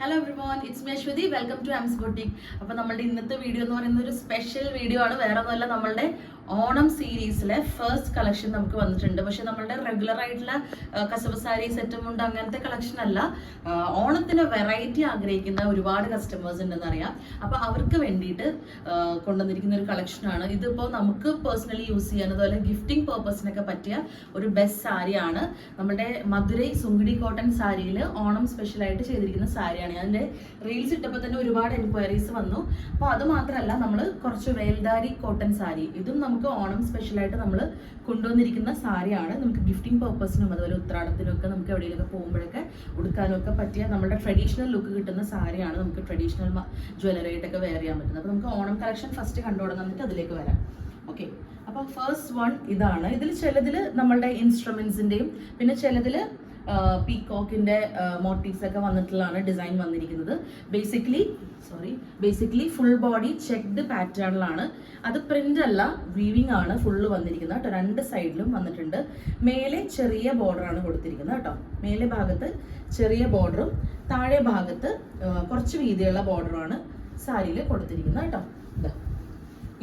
Hello everyone it's me Aswathy welcome to Aams boutique അപ്പോൾ നമ്മുടെ ഇന്നത്തെ വീഡിയോ എന്ന് പറയുന്ന ഒരു സ്പെഷ്യൽ വീഡിയോ ആണ്. വേറെ ഒന്നുമല്ല നമ്മളുടെ ഓണം സീരീസിലെ ഫസ്റ്റ് കളക്ഷൻ നമുക്ക് വന്നിട്ടുണ്ട്. പക്ഷെ നമ്മളുടെ റെഗുലർ ആയിട്ടുള്ള കസവ സാരി സെറ്റും ഉണ്ട് അങ്ങനത്തെ കളക്ഷൻ അല്ല. ഓണത്തിന് വെറൈറ്റി ആഗ്രഹിക്കുന്ന ഒരുപാട് കസ്റ്റമേഴ്സ് ഉണ്ടെന്ന് അറിയാം. അപ്പൊ അവർക്ക് വേണ്ടിയിട്ട് കൊണ്ടുവന്നിരിക്കുന്ന ഒരു കളക്ഷനാണ് ഇതിപ്പോൾ നമുക്ക് പേഴ്സണലി യൂസ് ചെയ്യാൻ അതുപോലെ ഗിഫ്റ്റിംഗ് പേർപ്പസിനൊക്കെ പറ്റിയ ഒരു ബെസ്റ്റ് സാരിയാണ്. നമ്മുടെ മധുരൈ സുങ്കിടി കോട്ടൺ സാരിയിൽ ഓണം സ്പെഷ്യൽ ആയിട്ട് ചെയ്തിരിക്കുന്ന സാരിയാണ്. അതിന്റെ റീൽസ് ഇട്ടപ്പോൾ തന്നെ ഒരുപാട് എൻക്വയറീസ് വന്നു. അപ്പോൾ അത് മാത്രമല്ല നമ്മൾ കുറച്ച് വേൽദാരി കോട്ടൺ സാരി ഇതും നമുക്ക് ഓണം സ്പെഷ്യലായിട്ട് നമ്മൾ കൊണ്ടുവന്നിരിക്കുന്ന സാരിയാണ്. നമുക്ക് ഗിഫ്റ്റിംഗ് പർപ്പസിനും അതുപോലെ ഉത്രാടത്തിനും ഒക്കെ നമുക്ക് എവിടെയെങ്കിലുമൊക്കെ പോകുമ്പോഴൊക്കെ ഉടുക്കാനൊക്കെ പറ്റിയ നമ്മുടെ ട്രഡീഷണൽ ലുക്ക് കിട്ടുന്ന സാരിയാണ് നമുക്ക് ട്രഡീഷണൽ ജ്വല്ലറി ആയിട്ടൊക്കെ വെയർ ചെയ്യാൻ പറ്റുന്നത്. അപ്പോൾ നമുക്ക് ഓണം കളക്ഷൻ ഫസ്റ്റ് കണ്ടുകൊടുക്കാൻ എന്നിട്ട് അതിലേക്ക് വരാം. ഓക്കെ അപ്പോൾ ഫസ്റ്റ് വൺ ഇതാണ്. ഇതിൽ ചിലതിൽ നമ്മളുടെ ഇൻസ്ട്രുമെൻസിന്റെയും പിന്നെ ചിലതിൽ പീകോക്കിന്റെ മോട്ടീവ്സ് ഒക്കെ വന്നിട്ടുള്ളതാണ് ഡിസൈൻ വന്നിരിക്കുന്നത്. Basically sorry basically full body checked പാറ്റേണിലാണ് അത് പ്രിന്റ് അല്ല വീവിംഗ് ആണ് ഫുള്ള് വന്നിരിക്കുന്നത് കേട്ടോ. രണ്ട് സൈഡിലും വന്നിട്ടുണ്ട്. മേലെ ചെറിയ ബോർഡർ ആണ് കൊടുത്തിരിക്കുന്നത് കേട്ടോ. മേലെ ഭാഗത്ത് ചെറിയ ബോർഡറും താഴെ ഭാഗത്ത് കുറച്ച് വീതിയുള്ള ബോർഡറാണ് സാരിയിൽ കൊടുത്തിരിക്കുന്നത് കേട്ടോ. ഇതാ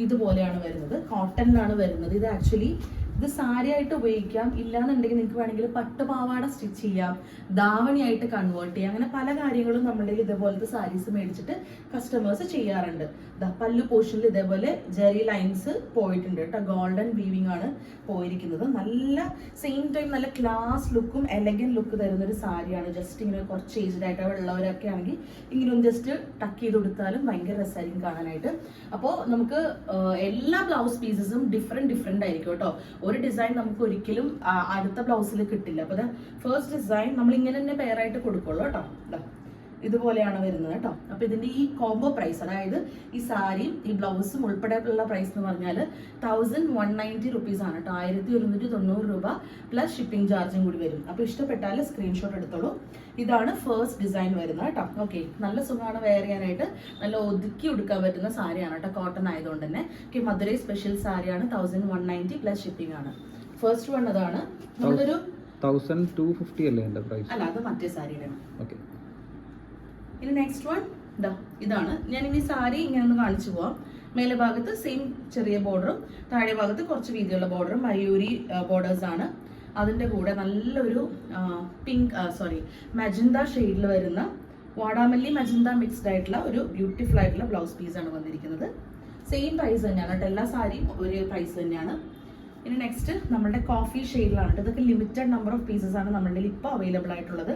ഇതുപോലെയാണ് വരുന്നത്. കോട്ടണിലാണ് വരുന്നത്. ഇത് ആക്ച്വലി ഇത് സാരി ആയിട്ട് ഉപയോഗിക്കാം. ഇല്ലാന്നുണ്ടെങ്കിൽ നിങ്ങൾക്ക് വേണമെങ്കിൽ പട്ടുപാവാട സ്റ്റിച്ച് ചെയ്യാം. ധാവണിയായിട്ട് കൺവേർട്ട് ചെയ്യാം. അങ്ങനെ പല കാര്യങ്ങളും നമ്മുടെ ഇതേപോലത്തെ സാരീസ് മേടിച്ചിട്ട് കസ്റ്റമേഴ്സ് ചെയ്യാറുണ്ട്. പല്ലു പോർഷനിൽ ഇതേപോലെ ജെറി ലൈൻസ് പോയിട്ടുണ്ട് കേട്ടോ. ഗോൾഡൻ വീവിംഗ് ആണ് പോയിരിക്കുന്നത്. നല്ല സെയിം ടൈം നല്ല ക്ലാസ് ലുക്കും എലഗൻ ലുക്ക് തരുന്ന ഒരു സാരിയാണ്. ജസ്റ്റ് ഇങ്ങനെ കുറച്ച് ഏജ്ഡ് ആയിട്ട് ഉള്ളവരൊക്കെ ആണെങ്കിൽ ഇങ്ങനെ ഒന്ന് ജസ്റ്റ് ടക്ക് ചെയ്ത് കൊടുത്താലും ഭയങ്കര രസമായിരിക്കും കാണാനായിട്ട്. അപ്പോൾ നമുക്ക് എല്ലാ ബ്ലൗസ് പീസസും ഡിഫറെന്റ് ഡിഫറെന്റ് ആയിരിക്കും കേട്ടോ. ഒരു ഡിസൈൻ നമുക്ക് ഒരിക്കലും അടുത്ത ബ്ലൗസിൽ കിട്ടില്ല അപ്പോൾ ഫസ്റ്റ് ഡിസൈൻ നമ്മൾ ഇങ്ങനെ തന്നെ പെയർ ആയിട്ട് കൊടുക്കുള്ളൂ കേട്ടോ. ഇതുപോലെയാണ് വരുന്നത് കേട്ടോ. അപ്പൊ ഇതിന്റെ ഈ കോംബോ പ്രൈസ് അതായത് ഈ സാരിയും ഈ ബ്ലൗസും ഉൾപ്പെടെയുള്ള പ്രൈസ് എന്ന് പറഞ്ഞാൽ തൗസൻഡ് വൺ നയന്റി റുപ്പീസ് ആണ് കേട്ടോ. ആയിരത്തി ഒരുന്നൂറ്റി തൊണ്ണൂറ് രൂപ പ്ലസ് ഷിപ്പിംഗ് ചാർജും കൂടി വരും. അപ്പൊ ഇഷ്ടപ്പെട്ടാൽ സ്ക്രീൻഷോട്ട് എടുത്തോളൂ. ഇതാണ് ഫേസ്റ്റ് ഡിസൈൻ വരുന്നത് കേട്ടോ. ഓക്കെ നല്ല സുഖമാണ് വെയർ ചെയ്യാനായിട്ട്. നല്ല ഒതുക്കി എടുക്കാൻ പറ്റുന്ന സാരിയാണ് കേട്ടോ കോട്ടൺ ആയതുകൊണ്ട് തന്നെ. ഓക്കെ മധുരൈ സ്പെഷ്യൽ സാരിയാണ് thousand one ninety plus shipping ആണ്. ഫസ്റ്റ് വൺ അതാണ് നമ്മളൊരു തൗസൻഡ് ടു ഫിഫ്റ്റി അല്ലേ എന്റെ പ്രൈസ് അല്ല അത് മറ്റേ സാരിയുടെ ഓക്കെ ഇനി നെക്സ്റ്റ് വൺ ഇതാ ഇതാണ്. ഞാൻ ഇനി സാരി ഇങ്ങനെ ഒന്ന് കാണിച്ചു പോവാം. മേലെ ഭാഗത്ത് സെയിം ചെറിയ ബോർഡറും താഴെ ഭാഗത്ത് കുറച്ച് വീതിയുള്ള ബോർഡറും മയൂരി ബോർഡേഴ്സാണ് അതിന്റെ കൂടെ നല്ലൊരു പിങ്ക് സോറി മജന്ത ഷെയ്ഡിൽ വരുന്ന വാടാമല്ലി മജന്ത മിക്സ്ഡ് ആയിട്ടുള്ള ഒരു ബ്യൂട്ടിഫുൾ ആയിട്ടുള്ള ബ്ലൗസ് പീസ് ആണ് വന്നിരിക്കുന്നത്. സെയിം പ്രൈസ് തന്നെയാണ് കേട്ടോ. എല്ലാ സാരിയും ഒരേ പ്രൈസ് തന്നെയാണ്. ഇനി നെക്സ്റ്റ് നമ്മുടെ കോഫി ഷെയ്ഡിലാണ് ഇതൊക്കെ ലിമിറ്റഡ് നമ്പർ ഓഫ് പീസസ് ആണ് നമ്മളുടെ ഇപ്പോൾ അവൈലബിൾ ആയിട്ടുള്ളത്.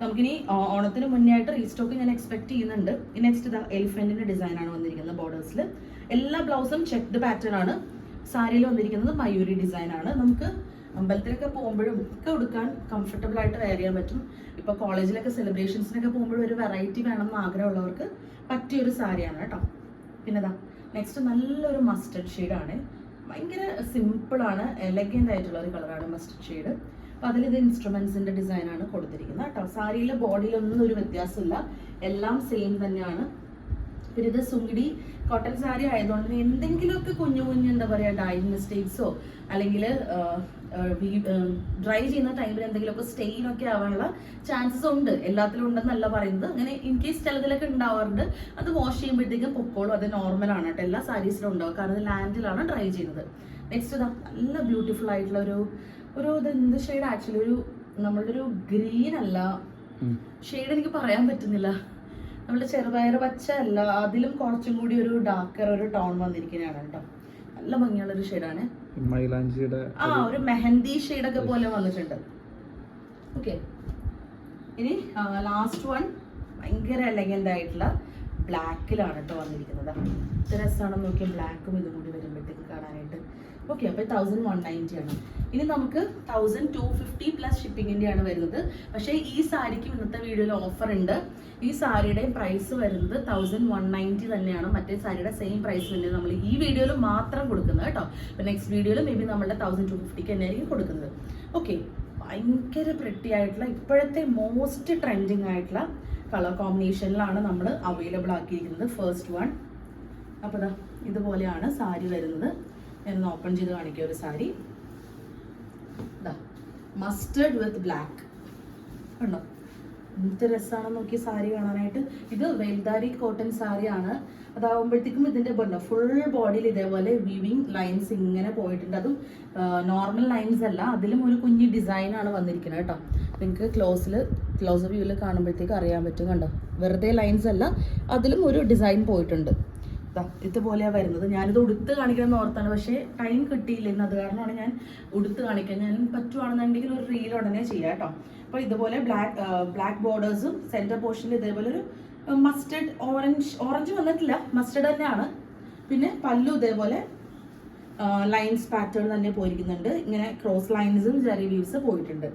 നമുക്കിനി ഓണത്തിന് മുന്നേ ആയിട്ട് റീസ്റ്റോക്ക് ഞാൻ എക്സ്പെക്ട് ചെയ്യുന്നുണ്ട്. നെക്സ്റ്റ് ഇതാ എലിഫന്റിന്റെ ഡിസൈൻ ആണ് വന്നിരിക്കുന്നത് ബോർഡേഴ്സിൽ എല്ലാ ബ്ലൗസും ചെക്ക്ഡ് പാറ്റേൺ ആണ്. സാരിയിൽ വന്നിരിക്കുന്നത് മയൂരി ഡിസൈൻ ആണ്. നമുക്ക് അമ്പലത്തിലൊക്കെ പോകുമ്പോഴും ഒക്കെ ഉടുക്കാൻ കംഫർട്ടബിൾ ആയിട്ട് വെയർ ചെയ്യാൻ പറ്റും. ഇപ്പൊ കോളേജിലൊക്കെ സെലിബ്രേഷൻസിനൊക്കെ പോകുമ്പോഴും ഒരു വെറൈറ്റി വേണം എന്ന് ആഗ്രഹമുള്ളവർക്ക് പറ്റിയൊരു സാരിയാണ് കേട്ടോ. പിന്നെതാ നെക്സ്റ്റ് നല്ലൊരു മസ്റ്റർഡ് ഷെയ്ഡാണ് ഭയങ്കര സിമ്പിൾ ആണ് എലഗന്റ് ആയിട്ടുള്ള ഒരു കളറാണ് മസ്റ്റർഡ് ഷെയ്ഡ് അപ്പൊ അതിൽ ഇത് ഇൻസ്ട്രുമെന്റ്സിന്റെ ഡിസൈൻ ആണ് കൊടുത്തിരിക്കുന്നത് കേട്ടോ. സാരിയിലെ ബോഡിയിലൊന്നും ഒരു വ്യത്യാസമില്ല. എല്ലാം സെയിം തന്നെയാണ്. പിന്നെ ഇത് സുങ്കിടി കോട്ടൺ സാരി ആയതുകൊണ്ട് എന്തെങ്കിലുമൊക്കെ കുഞ്ഞു കുഞ്ഞു എന്താ പറയാ ഡൈങ് മിസ്റ്റേക്സോ അല്ലെങ്കിൽ ഡ്രൈ ചെയ്യുന്ന ടൈമിൽ എന്തെങ്കിലുമൊക്കെ സ്റ്റെയിൻ ഒക്കെ ആവാനുള്ള ചാൻസസ് ഉണ്ട്. എല്ലാത്തിലും ഉണ്ടെന്നല്ല പറയുന്നത്. അങ്ങനെ ഇൻ കേസ് ചിലതിലൊക്കെ ഉണ്ടാവാറുണ്ട്. അത് വാഷ് ചെയ്യുമ്പോഴത്തേക്കും പൊക്കോളും. അത് നോർമലാണ് കേട്ടോ. എല്ലാ സാരീസിലും ഉണ്ടാവും. കാരണം ലാൻഡിലാണ് ഡ്രൈ ചെയ്യുന്നത്. നെക്സ്റ്റ് നല്ല ബ്യൂട്ടിഫുൾ ആയിട്ടുള്ള ഒരു ഒരു ഇത് എന്ത് ഷെയ്ഡ് ആക്ച്വലി ഒരു നമ്മളുടെ ഒരു ഗ്രീൻ അല്ല. ഷെയ്ഡ് എനിക്ക് പറയാൻ പറ്റുന്നില്ല. നമ്മുടെ ചെറുപയർ പച്ച അല്ല. അതിലും കുറച്ചും കൂടി ഒരു ഡാർക്കർ ഒരു ടോൺ വന്നിരിക്കുന്നതാണ് കേട്ടോ. നല്ല ഭംഗിയുള്ള ഒരു ഷെയ്ഡാണ് മൈലാഞ്ചിയുടെ ആ ഒരു മെഹന്തി ഷെയ്ഡൊക്കെ പോലെ വന്നിട്ടുണ്ട്. ഓക്കെ ഇനി ലാസ്റ്റ് വൺ ഭയങ്കര എലഗന്റ് ആയിട്ടുള്ള ബ്ലാക്കിലാണ് കേട്ടോ വന്നിരിക്കുന്നത്. ഇത് രസമാണെന്ന് നോക്കിയാൽ ബ്ലാക്കും ഇതും കൂടി വരുമ്പോഴത്തേക്ക് കാണാനായിട്ട്. ഓക്കെ അപ്പോൾ തൗസൻഡ് വൺ നയന്റി ആണ്. ഇനി നമുക്ക് തൗസൻഡ് ടു ഫിഫ്റ്റി പ്ലസ് ഷിപ്പിങ്ങിന്റെ ആണ് വരുന്നത്. പക്ഷേ ഈ സാരിക്കും ഇന്നത്തെ വീഡിയോയിൽ ഓഫർ ഉണ്ട്. ഈ സാരിയുടെ പ്രൈസ് വരുന്നത് തൗസൻഡ് വൺ നയന്റി തന്നെയാണ്. മറ്റേ സാരിയുടെ സെയിം പ്രൈസ് തന്നെ നമ്മൾ ഈ വീഡിയോയിൽ മാത്രം കൊടുക്കുന്നത് കേട്ടോ. അപ്പോൾ നെക്സ്റ്റ് വീഡിയോയിൽ മേ ബി നമ്മളുടെ തൗസൻഡ് ടു ഫിഫ്റ്റിക്ക് തന്നെയായിരിക്കും കൊടുക്കുന്നത്. ഓക്കെ ഭയങ്കര പ്രിട്ടി ആയിട്ടുള്ള ഇപ്പോഴത്തെ മോസ്റ്റ് ട്രെൻഡിങ് ആയിട്ടുള്ള കളർ കോമ്പിനേഷനിലാണ് നമ്മൾ അവൈലബിൾ ആക്കിയിരിക്കുന്നത്. ഫസ്റ്റ് വൺ അപ്പോൾ ഇതാ ഇതുപോലെയാണ് സാരി വരുന്നത്. ഞാൻ ഓപ്പൺ ചെയ്ത് കാണിക്കുക ഒരു സാരി. മസ്റ്റേഡ് വിത്ത് ബ്ലാക്ക് ഉണ്ടോ എന്ത് രസമാണ് നോക്കി സാരി കാണാനായിട്ട്. ഇത് വെൽദാരി കോട്ടൺ സാരിയാണ്. അതാവുമ്പോഴത്തേക്കും ഇതിന്റെ ഫുൾ ബോഡിയിൽ ഇതേപോലെ വിവിങ് ലൈൻസ് ഇങ്ങനെ പോയിട്ടുണ്ട്. അതും നോർമൽ ലൈൻസ് അല്ല. അതിലും ഒരു കുഞ്ഞ് ഡിസൈനാണ് വന്നിരിക്കുന്നത് കേട്ടോ. നിങ്ങൾക്ക് ക്ലോസിൽ ക്ലോസ് വ്യൂവിൽ കാണുമ്പോഴത്തേക്ക് അറിയാൻ പറ്റും കണ്ടോ? വെറുതെ ലൈൻസ് അല്ല അതിലും ഒരു ഡിസൈൻ പോയിട്ടുണ്ട്. ഇതുപോലെയാണ് വരുന്നത്. ഞാനിത് ഉടുത്ത് കാണിക്കണമെന്ന് ഓർത്താണ്. പക്ഷേ ടൈം കിട്ടിയില്ല ഇന്ന് അത് കാരണമാണ് ഞാൻ ഉടുത്ത് കാണിക്കാൻ ഞാൻ പറ്റുവാണെന്നുണ്ടെങ്കിൽ ഒരു റീൽ ഉടനെ ചെയ്യാം കേട്ടോ. അപ്പോൾ ഇതുപോലെ ബ്ലാക്ക് ബ്ലാക്ക് ബോർഡേഴ്സും സെന്റർ പോർഷനിൽ ഇതേപോലെ ഒരു മസ്റ്റേഡ് ഓറഞ്ച് ഓറഞ്ച് വന്നിട്ടില്ല. മസ്റ്റേഡ് തന്നെയാണ്. പിന്നെ പല്ലു ഇതേപോലെ ലൈൻസ് പാറ്റേൺ തന്നെ പോയിരിക്കുന്നുണ്ട്. ഇങ്ങനെ ക്രോസ് ലൈൻസും ജെറി വീവ്സ് പോയിട്ടുണ്ട്.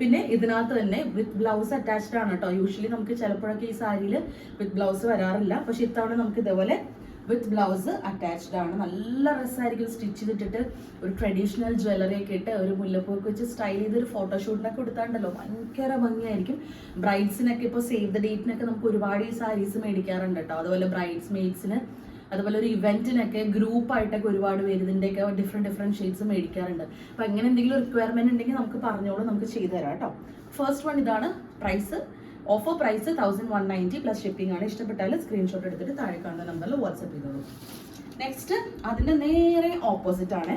പിന്നെ ഇതിനകത്ത് തന്നെ വിത്ത് ബ്ലൗസ് അറ്റാച്ച്ഡ് ആണ് കേട്ടോ യൂഷ്വലി നമുക്ക് ചിലപ്പോഴൊക്കെ ഈ സാരിയിൽ വിത്ത് ബ്ലൗസ് വരാറില്ല. പക്ഷെ ഇത്തവണ നമുക്ക് ഇതേപോലെ വിത്ത് ബ്ലൗസ് അറ്റാച്ച്ഡ് ആണ്. നല്ല രസമായിരിക്കും സ്റ്റിച്ച് ചെയ്തിട്ടിട്ട്. ഒരു ട്രഡീഷണൽ ജ്വല്ലറി ഒക്കെ ഇട്ട് ഒരു മുല്ലപ്പൂക്ക് വെച്ച് സ്റ്റൈൽ ചെയ്ത് ഒരു ഫോട്ടോഷൂട്ടിനൊക്കെ കൊടുത്താണ്ടല്ലോ. ഭയങ്കര ഭംഗിയായിരിക്കും. ബ്രൈഡ്സിനൊക്കെ ഇപ്പോൾ സേവ് ദ ഡേറ്റിനൊക്കെ നമുക്ക് ഒരുപാട് ഈ സാരീസ് മേടിക്കാറുണ്ട് കേട്ടോ അതുപോലെ ബ്രൈഡ്സ് മെയ്ഡ്സിന് അതുപോലെ ഒരു ഇവന്റിനൊക്കെ ഗ്രൂപ്പ് ആയിട്ടൊക്കെ ഒരുപാട് പേര് ഇതിന്റെയൊക്കെ ഡിഫറെന്റ് ഡിഫറെന്റ് ഷെയ്ഡ്സ് മേടിക്കാറുണ്ട്. അപ്പോൾ എങ്ങനെ എന്തെങ്കിലും റിക്വയർമെന്റ് ഉണ്ടെങ്കിൽ നമുക്ക് പറഞ്ഞോളൂ നമുക്ക് ചെയ്തു തരാം കേട്ടോ. ഫസ്റ്റ് വൺ ഇതാണ് price offer price thousand one ninety plus shipping ആണ്. ഇഷ്ടപ്പെട്ടാൽ സ്ക്രീൻഷോട്ട് എടുത്തിട്ട് താഴെ കാണുന്ന നമ്പറിൽ വാട്സപ്പ് ചെയ്തോളൂ. നെക്സ്റ്റ് അതിന്റെ നേരെ ഓപ്പോസിറ്റ് ആണ്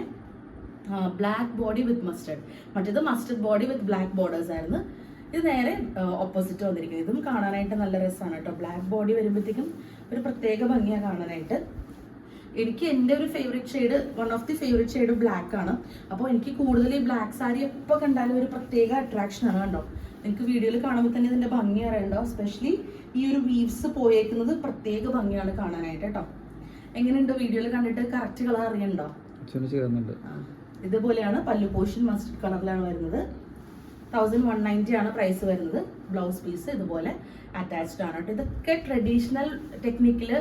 ബ്ലാക്ക് ബോഡി വിത്ത് മസ്റ്റർഡ് മറ്റേത് mustard body with black borders ആയിരുന്നു. ഇത് നേരെ ഓപ്പോസിറ്റ് വന്നിരിക്കുന്നത് ഇതും കാണാനായിട്ട് നല്ല രസമാണ് കേട്ടോ. ബ്ലാക്ക് ബോഡി വരുമ്പോഴത്തേക്കും ഒരു പ്രത്യേക ഭംഗിയാണ് കാണാനായിട്ട്. എനിക്ക് എന്റെ ഒരു favourite shade one of the favourite shade black ആണ്. അപ്പോൾ എനിക്ക് കൂടുതൽ ഈ ബ്ലാക്ക് സാരി എപ്പോൾ കണ്ടാലും ഒരു പ്രത്യേക അട്രാക്ഷൻ ആണ് കണ്ടോ. നിങ്ങൾക്ക് വീഡിയോയിൽ കാണുമ്പോൾ തന്നെ ഇതിന്റെ ഭംഗി അറിയണ്ടോ? സ്പെഷ്യലി ഈ ഒരു വീവ്സ് പോയേക്കുന്നത് പ്രത്യേക ഭംഗിയാണ് കാണാനായിട്ട് കേട്ടോ. എങ്ങനെയുണ്ട് വീഡിയോയിൽ കണ്ടിട്ട് കറക്റ്റ് കളർ അറിയണ്ടോ? ഇതുപോലെയാണ് പല്ലു പോഷൻ മസ്റ്റർഡ് കളറിലാണ് വരുന്നത്. തൗസൻഡ് വൺ നയന്റി ആണ് പ്രൈസ് വരുന്നത്. ബ്ലൗസ് പീസ് ഇതുപോലെ അറ്റാച്ച്ഡ് ആണ് കേട്ടോ. ഇതൊക്കെ ട്രഡീഷണൽ ടെക്നിക്കിൽ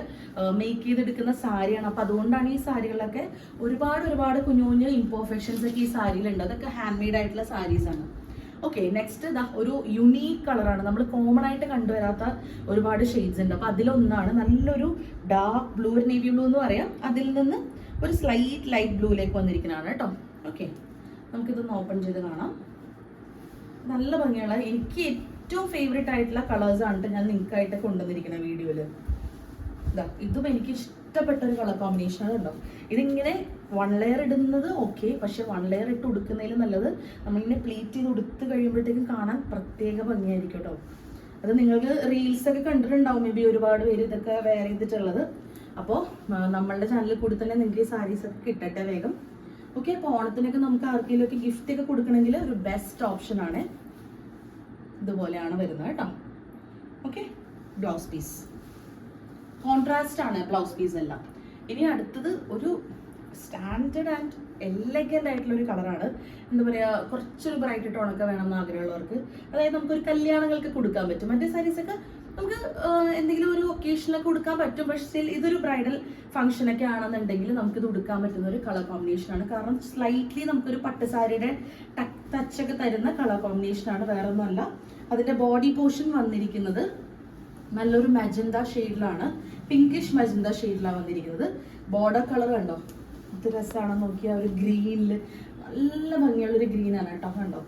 മേക്ക് ചെയ്തെടുക്കുന്ന സാരിയാണ്. അപ്പോൾ അതുകൊണ്ടാണ് ഈ സാരികളൊക്കെ ഒരുപാട് ഒരുപാട് കുഞ്ഞു കുഞ്ഞു ഇംപെർഫെക്ഷൻസ് ഒക്കെ ഈ സാരിയിലുണ്ട്. അതൊക്കെ ഹാൻഡ് മെയ്ഡ് ആയിട്ടുള്ള സാരീസ് ആണ്. ഓക്കെ നെക്സ്റ്റ് ഇതാ ഒരു യുണീക്ക് കളറാണ് നമ്മൾ കോമൺ ആയിട്ട് കണ്ടുവരാത്ത ഒരുപാട് ഷെയ്ഡ്സ് ഉണ്ട്. അപ്പോൾ അതിലൊന്നാണ് നല്ലൊരു ഡാർക്ക് ബ്ലൂ ഒരു നേവി ബ്ലൂ എന്ന് പറയാം. അതിൽ നിന്ന് ഒരു സ്ലൈറ്റ് ലൈറ്റ് ബ്ലൂയിലേക്ക് വന്നിരിക്കുന്നതാണ് കേട്ടോ. ഓക്കെ നമുക്കിതൊന്ന് ഓപ്പൺ ചെയ്ത് കാണാം. നല്ല ഭംഗിയുള്ള എനിക്ക് ഏറ്റവും ഫേവറേറ്റ് ആയിട്ടുള്ള കളേഴ്സ് ട്ടോ ഞാൻ നിങ്ങൾക്കായിട്ട് കൊണ്ടുവന്നിരിക്കുന്ന വീഡിയോയിൽ ഇതാ എനിക്ക് ഇഷ്ടപ്പെട്ട ഒരു കളർ കോമ്പിനേഷൻ കേട്ടോ ഇതിങ്ങനെ വൺ ലെയർ ഇടുന്നത് ഓക്കെ പക്ഷെ വൺ ലെയർ ഇട്ട് ഉടുക്കുന്നതിൽ നല്ലത് നമ്മളിങ്ങനെ പ്ലീറ്റ് ചെയ്ത് ഉടുത്ത് കഴിയുമ്പോഴത്തേക്കും കാണാൻ പ്രത്യേക ഭംഗിയായിരിക്കും കേട്ടോ അത് നിങ്ങൾക്ക് റീൽസ് ഒക്കെ കണ്ടിട്ടുണ്ടാവും മേ ബി ഒരുപാട് പേര് ഇതൊക്കെ വെയർ ചെയ്തിട്ടുള്ളത്. അപ്പോൾ നമ്മളുടെ ചാനലിൽ കൂടി തന്നെ നിങ്ങൾക്ക് ഈ സാരീസ് ഒക്കെ കിട്ടട്ടെ വേഗം. ഓക്കെ അപ്പോൾ ഓണത്തിനൊക്കെ നമുക്ക് ആർക്കെങ്കിലും ഒക്കെ ഗിഫ്റ്റ് ഒക്കെ കൊടുക്കണമെങ്കിൽ ഒരു ബെസ്റ്റ് ഓപ്ഷൻ ആണ് ഇതുപോലെയാണ് വരുന്നത് കേട്ടോ. ഓക്കെ ബ്ലൗസ് പീസ് കോൺട്രാസ്റ്റ് ആണ് ബ്ലൗസ് പീസ് എല്ലാം. ഇനി അടുത്തത് ഒരു സ്റ്റാൻഡേർഡ് ആൻഡ് എലഗന്റ് ആയിട്ടുള്ള ഒരു കളറാണ് എന്താ പറയുക കുറച്ചൊരു ബ്രൈറ്റ് ടോണൊക്കെ വേണമെന്ന് ആഗ്രഹമുള്ളവർക്ക്. അതായത് നമുക്കൊരു കല്യാണങ്ങൾക്ക് കൊടുക്കാൻ പറ്റും. മറ്റേ സാരീസ് ഒക്കെ നമുക്ക് എന്തെങ്കിലും ഒരു ഒക്കേഷനൊക്കെ കൊടുക്കാൻ പറ്റും. പക്ഷേ സ്റ്റിൽ ഇതൊരു ബ്രൈഡൽ ഫംഗ്ഷനൊക്കെ ആണെന്നുണ്ടെങ്കിൽ നമുക്കിത് ഉടുക്കാൻ പറ്റുന്ന ഒരു കളർ കോമ്പിനേഷൻ ആണ്. കാരണം സ്ലൈറ്റ്ലി നമുക്കൊരു പട്ടുസാരിയുടെ ടച്ചൊക്കെ തരുന്ന കളർ കോമ്പിനേഷൻ ആണ്. വേറെ ഒന്നുമല്ല അതിന്റെ ബോഡി പോർഷൻ വന്നിരിക്കുന്നത് നല്ലൊരു മജന്ത ഷെയ്ഡിലാണ് പിങ്കിഷ് മജന്ത ഷെയ്ഡിലാണ് വന്നിരിക്കുന്നത്. ബോർഡർ കളർ കണ്ടോ? ഇത് രസമാണെന്ന് നോക്കിയാൽ ഒരു ഗ്രീനിൽ നല്ല ഭംഗിയുള്ളൊരു ഗ്രീനാണ് കേട്ടോ. കണ്ടോ?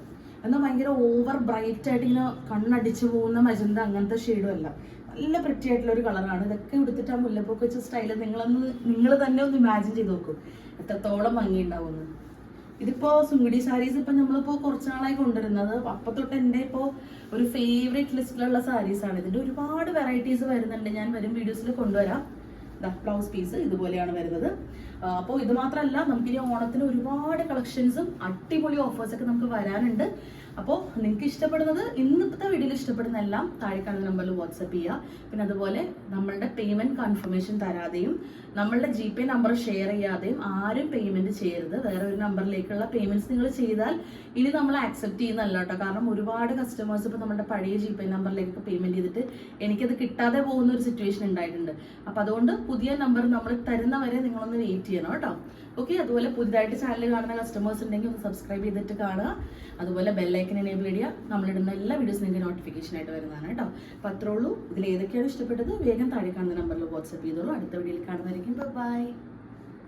എന്നാൽ ഭയങ്കര ഓവർ ബ്രൈറ്റ് ആയിട്ട് ഇങ്ങനെ കണ്ണടിച്ചു പോകുന്ന മജന്ത അങ്ങനത്തെ ഷെയ്ഡും അല്ല. നല്ല പ്രിറ്റി ആയിട്ടുള്ള ഒരു കളറാണ് ഇതൊക്കെ എടുത്തിട്ട് ആ മുല്ലപ്പൊക്കെ വെച്ച സ്റ്റൈൽ നിങ്ങളൊന്ന് നിങ്ങൾ തന്നെ ഒന്ന് ഇമാജിൻ ചെയ്ത് നോക്കൂ. എത്രത്തോളം ഭംഗി ഉണ്ടാവുമെന്ന് ഇതിപ്പോ സുങ്കിടി സാരീസ് ഇപ്പൊ നമ്മളിപ്പോ കുറച്ച് നാളായി കൊണ്ടുവരുന്നത്. അപ്പൊ തൊട്ട് എന്റെ ഇപ്പോ ഒരു ഫേവറേറ്റ് ലിസ്റ്റിലുള്ള സാരീസ് ആണ്. ഇതിന്റെ ഒരുപാട് വെറൈറ്റീസ് വരുന്നുണ്ട്. ഞാൻ വരും വീഡിയോസിൽ കൊണ്ടുവരാം. ബ്ലൗസ് പീസ് ഇതുപോലെയാണ് വരുന്നത്. അപ്പോൾ ഇത് മാത്രമല്ല നമുക്ക് ഇനി ഓണത്തിന് ഒരുപാട് കളക്ഷൻസും അടിപൊളി ഓഫേഴ്സൊക്കെ നമുക്ക് വരാനുണ്ട്. അപ്പോൾ നിങ്ങൾക്ക് ഇഷ്ടപ്പെടുന്നത് ഇന്നത്തെ വീഡിയോയിൽ ഇഷ്ടപ്പെടുന്ന എല്ലാം താഴെ കാണുന്ന നമ്പറിൽ വാട്സപ്പ് ചെയ്യുക പിന്നെ അതുപോലെ നമ്മളുടെ പേയ്മെന്റ് കൺഫർമേഷൻ തരാതെയും നമ്മളുടെ ജി പേ നമ്പർ ഷെയർ ചെയ്യാതെയും ആരും പേയ്മെന്റ് ചെയ്യരുത്. വേറെ ഒരു നമ്പറിലേക്കുള്ള പേയ്മെന്റ്സ് നിങ്ങൾ ചെയ്താൽ ഇനി നമ്മൾ ആക്സെപ്റ്റ് ചെയ്യുന്നല്ല കേട്ടോ. കാരണം ഒരുപാട് കസ്റ്റമേഴ്സ് ഇപ്പോൾ നമ്മുടെ പഴയ ജി പേ നമ്പറിലേക്ക് പേയ്മെന്റ് ചെയ്തിട്ട് എനിക്കത് കിട്ടാതെ പോകുന്ന ഒരു സിറ്റുവേഷൻ ഉണ്ടായിട്ടുണ്ട്. അപ്പോൾ അതുകൊണ്ട് പുതിയ നമ്പർ നമ്മൾ തരുന്നവരെ നിങ്ങളൊന്ന് വെയിറ്റ് ചെയ്യണം കേട്ടോ. ഓക്കെ അതുപോലെ പുതിയതായിട്ട് ചാനൽ കാണുന്ന കസ്റ്റമേഴ്സ് ഉണ്ടെങ്കിൽ ഒന്ന് സബ്സ്ക്രൈബ് ചെയ്തിട്ട് കാണുക. അതുപോലെ ബെല്ലൈക്കൻ എനേബിൾ ചെയ്യുക നമ്മളിടുന്ന എല്ലാ വീഡിയോസും നിങ്ങൾക്ക് നോട്ടിഫിക്കേഷൻ ആയിട്ട് വരുന്നതാണ് കേട്ടോ. അപ്പോൾ അത്രേ ഉള്ളൂ. ഇതിൽ ഏതൊക്കെയാണ് ഇഷ്ടപ്പെട്ടത്? വേഗം താഴെ കാണുന്ന നമ്പറിൽ വാട്സപ്പ് ചെയ്തോളൂ. അടുത്ത വീഡിയോയിൽ കാണുന്നതായിരിക്കും. ബൈ